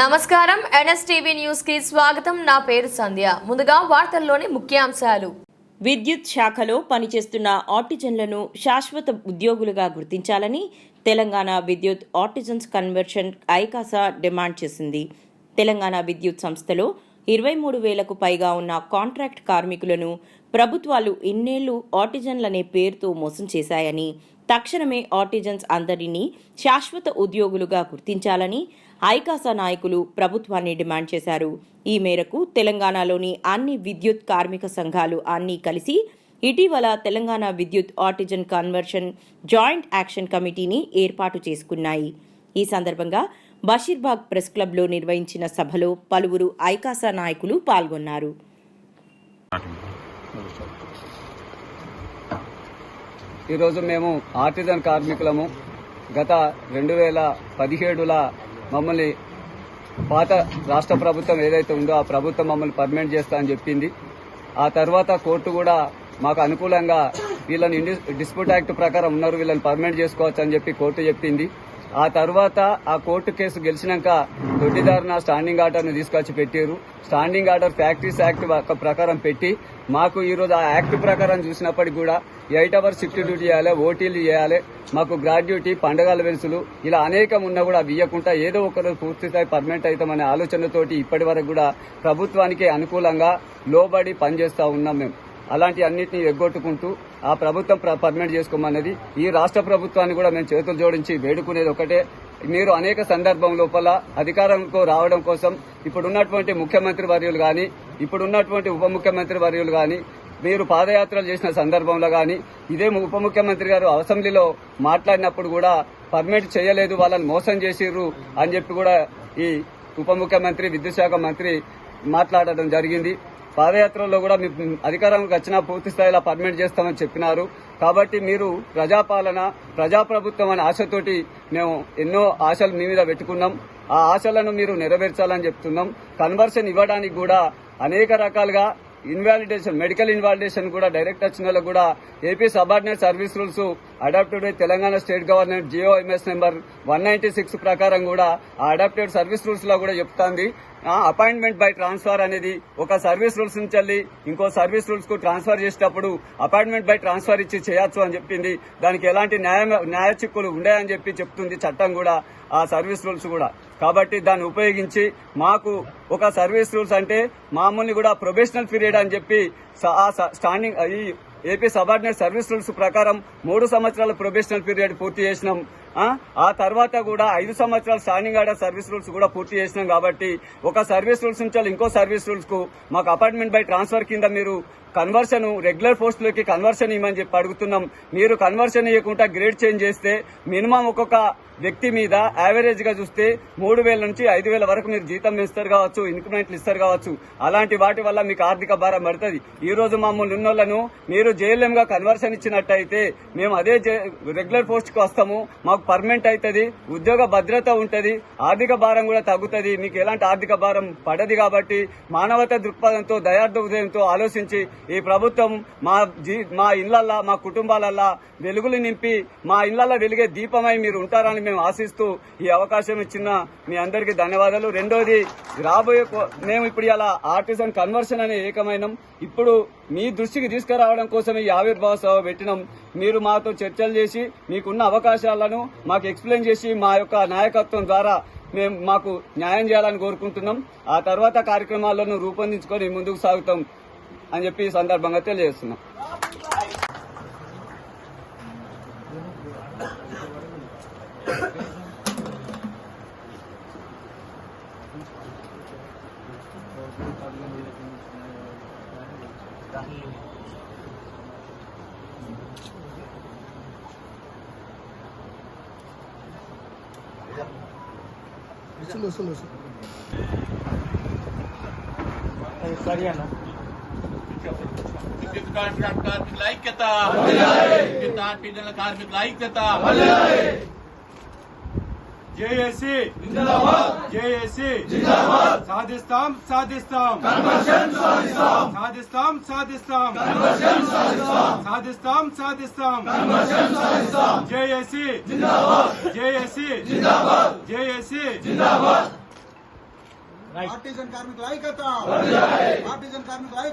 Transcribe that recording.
నమస్కారం. ఎన్ఎస్టీవీ న్యూస్కి స్వాగతం. నా పేరు సంధ్య. ముందుగా వార్తల్లోని ముఖ్యాంశాలు. విద్యుత్ శాఖలో పనిచేస్తున్న ఆర్టిజన్లను శాశ్వత ఉద్యోగులుగా గుర్తించాలని తెలంగాణ విద్యుత్ ఆర్టిజన్స్ కన్వర్షన్ ఐకాసా డిమాండ్ చేసింది. తెలంగాణ విద్యుత్ సంస్థలో ఇరవై మూడు వేలకు పైగా ఉన్న కాంట్రాక్ట్ కార్మికులను ప్రభుత్వాలు ఇన్నేళ్ళు ఆర్టిజన్లనే పేరుతో మోసం చేశాయని తక్షణమే ఆర్టిజన్స్ అందరినీ శాశ్వత ఉద్యోగులుగా గుర్తించాలని ఐకాసా నాయకులు ప్రభుత్వాన్ని డిమాండ్ చేశారు. ఈ మేరకు తెలంగాణలోని అన్ని విద్యుత్ కార్మిక సంఘాలు అన్నీ కలిసి ఇటీవల తెలంగాణ విద్యుత్ ఆర్టిజన్ కన్వర్షన్ జాయింట్ యాక్షన్ కమిటీని ఏర్పాటు చేసుకున్నాయి. ఈ సందర్భంగా బషీర్బాగ్ ప్రెస్ క్లబ్లో నిర్వహించిన సభలో పలువురు ఐకాసా నాయకులు పాల్గొన్నారు. ఈరోజు మేము ఆర్టిజన్ కార్మికులము గత రెండు వేల పదిహేడుల మమ్మల్ని పాత రాష్ట్ర ప్రభుత్వం ఏదైతే ఉందో ఆ ప్రభుత్వం మమ్మల్ని పర్మనెంట్ చేస్తా అని చెప్పింది. ఆ తర్వాత కోర్టు కూడా మాకు అనుకూలంగా వీళ్ళని డిస్ప్యూట్ యాక్ట్ ప్రకారం ఉన్నారు వీళ్ళని పర్మనెంట్ చేసుకోవచ్చు అని చెప్పి కోర్టు చెప్పింది. ఆ తర్వాత ఆ కోర్టు కేసు గెలిచినాక దొడ్డిదారున స్టాండింగ్ ఆర్డర్ను తీసుకొచ్చి పెట్టారు స్టాండింగ్ ఆర్డర్ ఫ్యాక్టరీస్ యాక్ట్ ఒక ప్రకారం పెట్టి మాకు ఈరోజు ఆ యాక్ట్ ప్రకారం చూసినప్పటికి కూడా ఎయిట్ అవర్స్ షిఫ్ట్ డ్యూటీ చేయాలి ఓటీలు చేయాలి మాకు గ్రాడ్యుటీ పండగల వెలుసులు ఇలా అనేకం ఉన్నా కూడా అవి ఇవ్వకుండా ఏదో ఒకరోజు పూర్తిస్థాయి పర్మనెంట్ అవుతామనే ఆలోచనతోటి ఇప్పటి వరకు కూడా ప్రభుత్వానికి అనుకూలంగా లోబడి పనిచేస్తా ఉన్నాం మేము. అలాంటి అన్నింటినీ ఎగ్గొట్టుకుంటూ ఆ ప్రభుత్వం పర్మనెంట్ చేసుకోమన్నది. ఈ రాష్ట్ర ప్రభుత్వాన్ని కూడా మేము చేతులు జోడించి వేడుకునేది ఒకటే. మీరు అనేక సందర్భం లోపల అధికారంకు రావడం కోసం ఇప్పుడున్నటువంటి ముఖ్యమంత్రి వర్యులు కానీ ఇప్పుడున్నటువంటి ఉప ముఖ్యమంత్రి వర్యులు కానీ మీరు పాదయాత్రలు చేసిన సందర్భంలో కానీ ఇదే ఉప ముఖ్యమంత్రి గారు అసెంబ్లీలో మాట్లాడినప్పుడు కూడా పర్మిట్ చేయలేదు వాళ్ళని మోసం చేసిర్రు అని చెప్పి కూడా ఈ ఉప ముఖ్యమంత్రి విద్యుత్ శాఖ మంత్రి మాట్లాడడం జరిగింది. పాదయాత్రలో కూడా మీ అధికారంకి వచ్చినా పూర్తి స్థాయిలో పర్మిట్ చేస్తామని చెప్పినారు. కాబట్టి మీరు ప్రజాపాలన ప్రజాప్రభుత్వం అనే ఆశతోటి మేము ఎన్నో ఆశలు మీ మీద పెట్టుకున్నాం. ఆ ఆశలను మీరు నెరవేర్చాలని చెప్తున్నాం. కన్వర్షన్ ఇవ్వడానికి కూడా అనేక రకాలుగా ఇన్వాలిడేషన్ మెడికల్ ఇన్వాలిడేషన్ కూడా డైరెక్ట్ వచ్చిన కూడా AP subordinate service rules adapted by Telangana state government GOMs number one ninety six ప్రకారం కూడా ఆ అడాప్టెడ్ సర్వీస్ రూల్స్లో కూడా చెప్తాంది. అపాయింట్మెంట్ బై ట్రాన్స్ఫర్ అనేది ఒక సర్వీస్ రూల్స్ నుంచి వెళ్ళి ఇంకో సర్వీస్ రూల్స్కు ట్రాన్స్ఫర్ చేసేటప్పుడు అపాయింట్మెంట్ బై ట్రాన్స్ఫర్ ఇచ్చి చేయొచ్చు అని చెప్పింది. దానికి ఎలాంటి న్యాయ న్యాయ చిక్కులు ఉండేయని చెప్పి చెప్తుంది చట్టం కూడా ఆ సర్వీస్ రూల్స్ కూడా. కాబట్టి దాన్ని ఉపయోగించి మాకు ఒక సర్వీస్ రూల్స్ అంటే మామూలు కూడా ప్రొబేషనల్ పీరియడ్ అని చెప్పి స- స్టాండింగ్ ఈ ఏపీ సబార్డినేట్ సర్వీస్ రూల్స్ ప్రకారం మూడు సంవత్సరాల ప్రొబేషనల్ పీరియడ్ పూర్తి చేసినాం. ఆ? తర్వాత కూడా ఐదు సంవత్సరాల స్టాండింగ్ ఆర్డర్ సర్వీస్ రూల్స్ కూడా పూర్తి చేసినాం కాబట్టి ఒక సర్వీస్ రూల్స్ నుంచి ఇంకో సర్వీస్ రూల్స్కు మాకు అపార్ట్మెంట్ బై ట్రాన్స్ఫర్ కింద మీరు కన్వర్షన్ రెగ్యులర్ పోస్ట్లోకి కన్వర్షన్ ఇవ్వమని చెప్పి అడుగుతున్నాం. మీరు కన్వర్షన్ ఇవ్వకుండా గ్రేడ్ చేంజ్ చేస్తే మినిమం ఒక్కొక్క వ్యక్తి మీద యావరేజ్గా చూస్తే మూడు వేల నుంచి ఐదు వేల వరకు మీరు జీతం ఇస్తారు కావచ్చు ఇంక్రిమెంట్లు ఇస్తారు కావచ్చు. అలాంటి వాటి వల్ల మీకు ఆర్థిక భారం పడుతుంది. ఈ రోజు మమ్మల్ని ఉన్నోళ్ళను మీరు జేఎల్ఎం గా కన్వర్షన్ ఇచ్చినట్టయితే మేము అదే రెగ్యులర్ పోస్ట్కు వస్తాము. మాకు పర్మనెంట్ అవుతుంది ఉద్యోగ భద్రత ఉంటుంది ఆర్థిక భారం కూడా తగ్గుతుంది. మీకు ఎలాంటి ఆర్థిక భారం పడది కాబట్టి మానవత దృక్పథంతో దయార్థ ఉదయంతో ఆలోచించి ఈ ప్రభుత్వం మా జీ మా ఇళ్ళల్లా మా కుటుంబాలల్లా వెలుగులు నింపి మా ఇళ్ళల్లో వెలిగే దీపమై మీరు ఉంటారని మేము ఆశిస్తూ ఈ అవకాశం ఇచ్చిన మీ అందరికీ ధన్యవాదాలు. రెండోది రాబోయే మేము ఇప్పుడు ఇలా ఆర్టిజన్ కన్వర్షన్ అనే ఏకమైనం. ఇప్పుడు మీ దృష్టికి తీసుకురావడం కోసం ఈ ఆవిర్భావ సభ పెట్టినాం. మీరు మాతో చర్చలు చేసి మీకున్న అవకాశాలను మాకు ఎక్స్ప్లెయిన్ చేసి మా యొక్క నాయకత్వం ద్వారా మేము మాకు న్యాయం చేయాలని కోరుకుంటున్నాం. ఆ తర్వాత కార్యక్రమాలను రూపొందించుకొని ముందుకు సాగుతాం అని చెప్పి ఈ సందర్భంగా తెలియజేస్తున్నాం. सुनो सुनो सुनो सरिया ना कार्मिक लाइक के था कार्मिक लाइक के था జేఏసీ జేఏసీ సాధిస్తాం సాధిస్తాం సాధిస్తాం సాధిస్తాం సాధిస్తాం సాధిస్తాం జేఏసీ జేఏసీ జేఏసీ ఆర్టిజన్ కార్మికుల ఐక్యత ఆర్టిజన్ కార్మికుల ఐక్యత